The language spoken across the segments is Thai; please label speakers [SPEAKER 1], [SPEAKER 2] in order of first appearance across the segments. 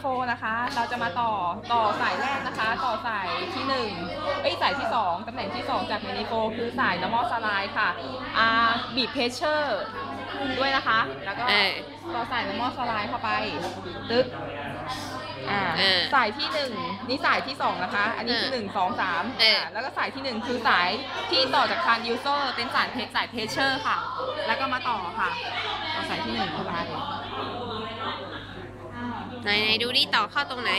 [SPEAKER 1] โฟนะคะ เราจะมาต่อต่อสายแรกนะคะ ต่อสายที่หนึ่งเอ้ยสายที่สองตำแหน่งที่สองจากมินิโฟคือสาย normal slide ค่ะอ่าบีบเพชเชอร์ด้วยนะคะ แล้วก็
[SPEAKER 2] เออ
[SPEAKER 1] ต่อสาย normal slide เข้าไปตึ๊ดอ่า
[SPEAKER 2] เออ
[SPEAKER 1] สายที่หนึ่งนี่สายที่สองนะคะ อันนี้คือ
[SPEAKER 2] เออ
[SPEAKER 1] หนึ่งสองสาม
[SPEAKER 2] เออ
[SPEAKER 1] แล้วก็สายที่หนึ่งคือสายที่ต่อจากทาง user เป็นสายเพสายเพชเชอร์ค่ะ แล้วก็มาต่อค่ะ ต่อสายที่หนึ่งเข้าไป
[SPEAKER 2] ไหนไหนดูดิต่อเข้าตรงไหน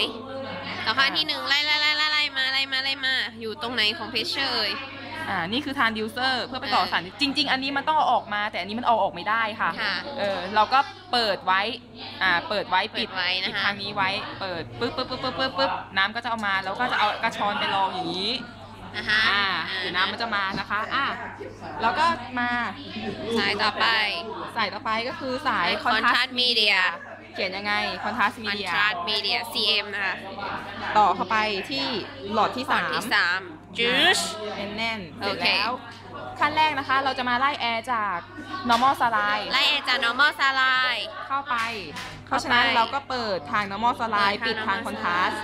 [SPEAKER 2] ต่อเข้าที่หนึ่งไล่ไล่ไล่ไล่ไล่มาไล่มาไล่มา อยู่ตรงไหนของเพชเชอร์เอ่ย
[SPEAKER 1] อ่า นี่คือทาน user เพื่อไปต่อสารจริง ๆ อันนี้มันต้องเอาออกมา แต่อันนี้มันเอาออกไม่ได้ค่ะ
[SPEAKER 2] ค่ะ
[SPEAKER 1] เออเราก็เปิดไว้ อ่า เปิดไว้ปิด
[SPEAKER 2] เปิดไว้นะคะ
[SPEAKER 1] ปิดทางนี้ไว้ เปิดปึ๊บปึ๊บปึ๊บปึ๊บปึ๊บปึ๊บน้ำก็จะเอามา แล้วก็จะเอากระชอนไปรองอย่างนี้
[SPEAKER 2] นะคะ
[SPEAKER 1] อ่าเดี๋ยวน้ำมันจะมานะคะ อ่าแล้วก็มา
[SPEAKER 2] สายต่อไป
[SPEAKER 1] สายต่อไปก็คือสาย
[SPEAKER 2] คอนทัส
[SPEAKER 1] contrast
[SPEAKER 2] มีเดีย
[SPEAKER 1] เขียนยังไง contrast
[SPEAKER 2] คอน
[SPEAKER 1] media
[SPEAKER 2] ทราสมีเดีย CM นะคะ
[SPEAKER 1] ต่อเข้าไปที่หลอดที่
[SPEAKER 2] ข้อ
[SPEAKER 1] สาม
[SPEAKER 2] ที่สามจูส
[SPEAKER 1] แน่นๆเสร็จ
[SPEAKER 2] โอเค
[SPEAKER 1] แล้ว ขั้นแรกนะคะ เราจะมาไล่แอร์จาก normal slide
[SPEAKER 2] ไล่เอจาก normal สไลด์
[SPEAKER 1] เข้าไป เพราะฉะนั้นเราก็เปิดทาง normal slide ปิดทาง contrast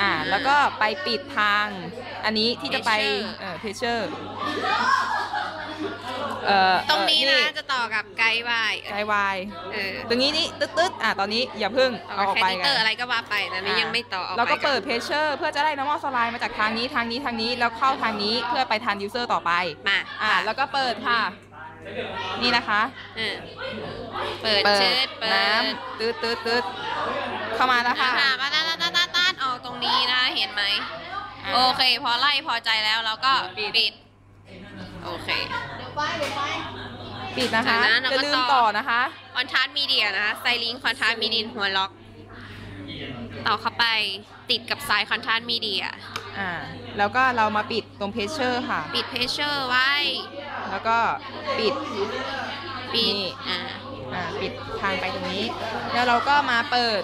[SPEAKER 1] อ่า แล้วก็ไปปิดทาง อันนี้ที่จะไปเอ่อ pressure เอ่อ
[SPEAKER 2] ตรงนี้
[SPEAKER 1] เอ่
[SPEAKER 2] นะ
[SPEAKER 1] อ
[SPEAKER 2] จะต่อกับไกด์ไว
[SPEAKER 1] ไกด์วาย
[SPEAKER 2] เออ
[SPEAKER 1] ตรงนี้นี่ตึ๊ดตึ๊ดอะตอนนี้อย่าเพิ่ง
[SPEAKER 2] ต่อ
[SPEAKER 1] เอา
[SPEAKER 2] กับ
[SPEAKER 1] ออก
[SPEAKER 2] แค
[SPEAKER 1] ไป
[SPEAKER 2] นิ
[SPEAKER 1] กั
[SPEAKER 2] เตอร์
[SPEAKER 1] น
[SPEAKER 2] อะไรก็ว่าไปนะนี่ยังไม่ต่อออก
[SPEAKER 1] เราก็
[SPEAKER 2] ไป
[SPEAKER 1] เปิด pressure เพื่อจะได้ normal slide มาจากทางนี้ทางนี้ทางนี้แล้วเข้าทางนี้เพื่อไปทาง user ต่อไป
[SPEAKER 2] มา
[SPEAKER 1] อ่าแล้วก็เปิดค่ะ นี่นะคะ
[SPEAKER 2] เออเปิด
[SPEAKER 1] เปิ
[SPEAKER 2] เชิ
[SPEAKER 1] ด
[SPEAKER 2] ดเปิด
[SPEAKER 1] น้ำตืดตืดตืดเข้ามาแล้ว
[SPEAKER 2] ค่ะ
[SPEAKER 1] ค่ะ
[SPEAKER 2] มาตัดตัดตัดตัดออกตรงนี้นะเห็นไหม
[SPEAKER 1] อ่า
[SPEAKER 2] โอเค พอไล่พอใจแล้วเราก็ปิดโอเค
[SPEAKER 1] ปิดนะคะ
[SPEAKER 2] จากนั้นเรา
[SPEAKER 1] จะ
[SPEAKER 2] ก็
[SPEAKER 1] ลืม
[SPEAKER 2] ต่อ
[SPEAKER 1] ต่อนะคะ
[SPEAKER 2] คอนทราสมีเดียนะคะไซลิงคอนทราสมีเดียหัวล็อก ต่อเข้าไปติดกับสายคอนทราสมีเดีย
[SPEAKER 1] อ่าแล้วก็เรามาปิดตรงเพชเชอร์ค่ะ
[SPEAKER 2] ปิดเพชเชอร์ไว้
[SPEAKER 1] แล้วก็ปิด
[SPEAKER 2] ปิด
[SPEAKER 1] นี่
[SPEAKER 2] อ่า
[SPEAKER 1] อ่าปิดทางไปตรงนี้ แล้วเราก็มาเปิด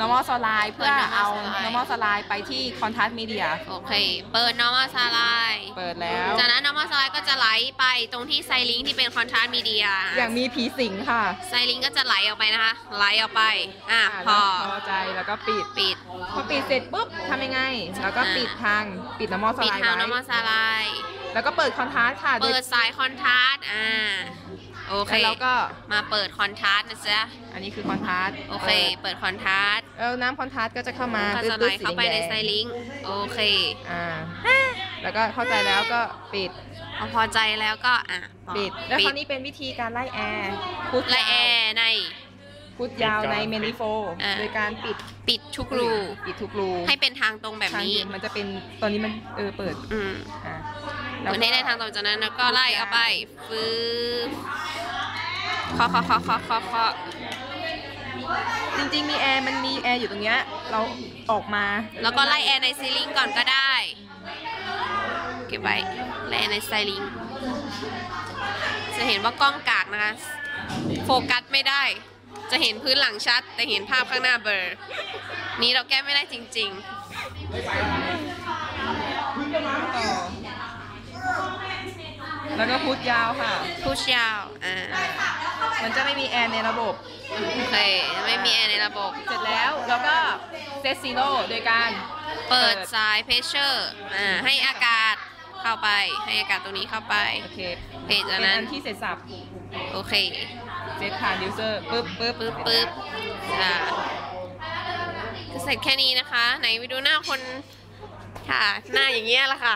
[SPEAKER 1] normal slide เพื่อ
[SPEAKER 2] เปิด normal
[SPEAKER 1] เอา
[SPEAKER 2] slide
[SPEAKER 1] normal slide ไปที่ contrast media
[SPEAKER 2] โอเค เปิด normal slide
[SPEAKER 1] เปิดแล้ว
[SPEAKER 2] จากนั้น normal slide ก็จะไหลไปตรงที่ไซลิงที่เป็นคอนทราสมีเดีย
[SPEAKER 1] อย่างมีผีสิงค่ะ
[SPEAKER 2] ไซลิงก็จะไหลออกไปนะคะ ไหลออกไป อะ
[SPEAKER 1] อ่า
[SPEAKER 2] พอ
[SPEAKER 1] แล้วพอใจแล้วก็ปิด
[SPEAKER 2] ปิด
[SPEAKER 1] พอปิดเสร็จปุ๊บทำยังไง แล้วก็
[SPEAKER 2] อ่า
[SPEAKER 1] ปิดทาง ปิด normal
[SPEAKER 2] ปิด
[SPEAKER 1] slide
[SPEAKER 2] ทาง
[SPEAKER 1] ไว้
[SPEAKER 2] normal slide
[SPEAKER 1] แล้วก็เปิด contrast ค่ะโดย
[SPEAKER 2] เปิดสายคอนทราสอ่า โอเค
[SPEAKER 1] แล้วเราก็
[SPEAKER 2] มาเปิดคอนทราสนะจ๊ะ
[SPEAKER 1] อันนี้คือ contrast
[SPEAKER 2] โอเค เปิดคอนทราส
[SPEAKER 1] แล้วน้ำ contrast ก็จะเข้ามา
[SPEAKER 2] ก็จะไหล
[SPEAKER 1] ตืดๆสี
[SPEAKER 2] เข้าไปใน
[SPEAKER 1] แดงๆ
[SPEAKER 2] ไซลิงโอเค
[SPEAKER 1] อ่าแล้วก็เข้าใจแล้วก็ปิด
[SPEAKER 2] พอพอใจแล้วก็อะพอ
[SPEAKER 1] ปิดแล้ว
[SPEAKER 2] ปิ
[SPEAKER 1] ค
[SPEAKER 2] ด
[SPEAKER 1] ราวนี้เป็นวิธีการไล่แอร์พุท
[SPEAKER 2] และแอร์ใน
[SPEAKER 1] พุทยาวในเมนิโฟ
[SPEAKER 2] อ่า
[SPEAKER 1] โดยการปิด
[SPEAKER 2] ปิดทุกรู
[SPEAKER 1] ปิดทุกรู
[SPEAKER 2] ให้เป็นทางตรงแบบ
[SPEAKER 1] ทาง
[SPEAKER 2] นี้
[SPEAKER 1] เดียวมันจะเป็นตอนนี้มันเออเปิด
[SPEAKER 2] อืม
[SPEAKER 1] อ่า
[SPEAKER 2] เหมือนให้ได้ทางตรงจากนั้นแล้วก็ไล่เอาไปฟืบเคาะเคาะเคาะเคาะเคาะเคาะ
[SPEAKER 1] จริงๆมีแอร์มันมีแอร์อยู่ตรงเนี้ยเราออกมา
[SPEAKER 2] แล้วก็ไล่แอร์ในซีลิงก่อนก็ได้ เก็บไว้ไล่แอร์ในไซลิงจะเห็นว่ากล้องกากนะคะ โฟกัสไม่ได้ จะเห็นพื้นหลังชัด แต่เห็นภาพข้างหน้าเบลอนี้เราแก้ไม่ได้จริง
[SPEAKER 1] ต่อ แล้วก็พุทยาวค่ะ
[SPEAKER 2] ๆพุชยาวอ่า
[SPEAKER 1] มันจะไม่มีแอร์ในระบบ
[SPEAKER 2] โอเค ไม่มีแอร์ในระบบ
[SPEAKER 1] เสร็จแล้วเราก็เซตซีโร่โดยการ
[SPEAKER 2] เปิดสายเพชเชอร์อ่าให้อากาศเข้าไป ให้อากาศตรงนี้เข้าไป
[SPEAKER 1] โอเค
[SPEAKER 2] เพจ
[SPEAKER 1] เป็
[SPEAKER 2] จาก
[SPEAKER 1] น
[SPEAKER 2] นั้
[SPEAKER 1] อั
[SPEAKER 2] น
[SPEAKER 1] นที่เสร็จสับ
[SPEAKER 2] โอเค
[SPEAKER 1] เซตผ่านยูเซอร์ปึ๊บปึ๊บ
[SPEAKER 2] ปึ๊บปึ๊บอ่าก็เสร็จแค่นี้นะคะ ไหนไปดูหน้าคนค่ะ หน้าอย่างเงี้ยแหละค่ะ